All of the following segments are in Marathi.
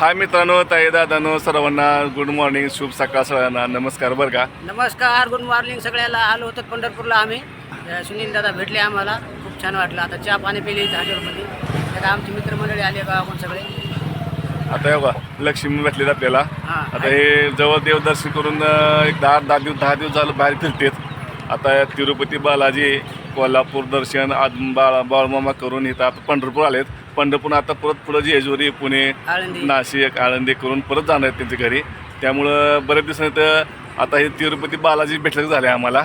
हाय मित्रांनो ताई दादानो सर्वांना गुड मॉर्निंग शुभ सकाळ सगळ्यांना. नमस्कार बरं का? नमस्कार गुड मॉर्निंग सगळ्याला. आलो होतो पंढरपूरला आम्ही. अ, सुनील दादा भेटले आम्हाला. खूप छान वाटलं. आता चहा पाणी पिली हॉटेलमध्ये आता आमची मित्रमंडळी आली गावाकडून सगळे. आता बघा लक्ष्मी भेटलेत आपल्याला. हां. आता हे जवळ देवदर्शन करून अं, एक दहा दहा दिवस दहा दिवस झालं बाहेर फिरतेत. आता तिरुपती बालाजी कोल्हापूर दर्शन आज बाळा बाळमामा करून इथं आता पंढरपूर आलेत. पंढरपूर आता परत पुढं जेजुरी पुणे नाशिक आळंदी करून परत जाणार आहेत त्यांच्या घरी. त्यामुळं बऱ्याच दिवसांनी तर आता हे तिरुपती बालाजी भेटलं झाले आम्हाला.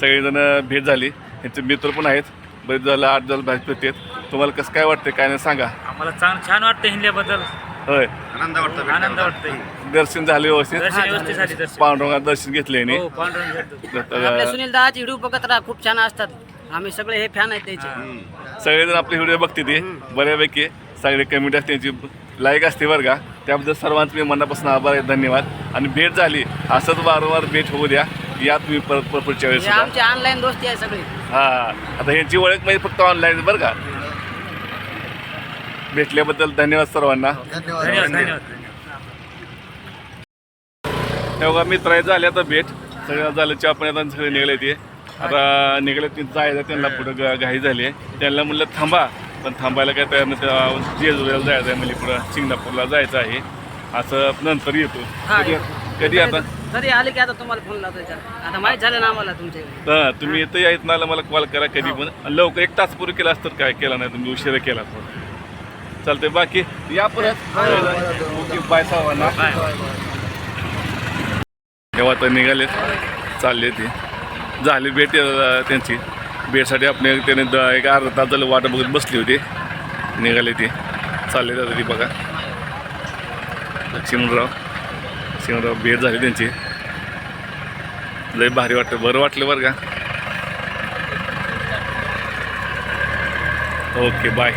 सगळेजण भेट झाली. यांचे मित्र पण आहेत. बरेच झालं आठ झालं बाहेर फिरतेत. तुम्हाला कसं काय वाटतं काय नाही सांगा. आम्हाला चांग छान वाटतं हिंदल्याबद्दल होय. आनंद वाटतोय. दर्शन झाले व्यवस्थित. दर्शन व्यवस्थित झाली दर्शन. पांडुरंगात दर्शन घेतले. हो पांडुरंग भेटतो. आपल्या तर सुनील दादाची व्हिडिओ बघत राहा खूप छान असतात. आम्ही सगळे हे फॅन आहेत त्याचे. सगळेजण आपले व्हिडिओ बघते ते बऱ्यापैकी सगळे कमेंट असते त्यांची लाईक असते बरं का. त्याबद्दल सर्वांचं मी मनापासून आभार आहे धन्यवाद. आणि भेट झाली असंच वारंवार भेट होऊ द्या. या तुम्ही परत परत पुढच्या वेळेस हे सुद्धा. आमची ऑनलाईन दोस्ती आहे सगळी. हा. आता ह्यांची ओळख म्हणजे फक्त ऑनलाईन बरं का. भेटल्याबद्दल धन्यवाद सर्वांना. धन्यवाद. धन्यवाद तेव्हा मित्र झाले आता भेट. सगळं झालं चहा पाण्यात आणि सगळे निघाले ते. आता निघाले ते जायचं त्यांना पुढं घाई झाली त्यांना म्हणलं थांबा पण थांबायला काय तयार नाही. जेजुरीला जायचं आहे म्हणजे पुढं सिंगापूरला जायचं आहे. असं नंतर येतो. हा, कधी आता? कधी आले की आता तुम्हाला फोन लावतो याच्यावर. आता माहीत झालं ना आम्हाला तुमच्या हा तुम्ही येतं यायत ना मला कॉल करा कधी पण. आणि लवकर एक तास पूर्वी केला असतं काय केला नाही तुम्ही? उशिरा केला चालतंय. बाकी या परत ओके बाय सर्वांना तेव्हा तर निघालेत. चालले ते. झाली भेट त्यांची. भेटसाठी आपण त्याने द- एक अर्धा तास झालं वाट बघत बसली होती. निघाले ते. चालले जातात ती बघा. लक्ष्मणराव लक्ष्मणराव भेट झाली त्यांची. लय भारी वाटतं. बरं वाटलं बरं का? Okay bye.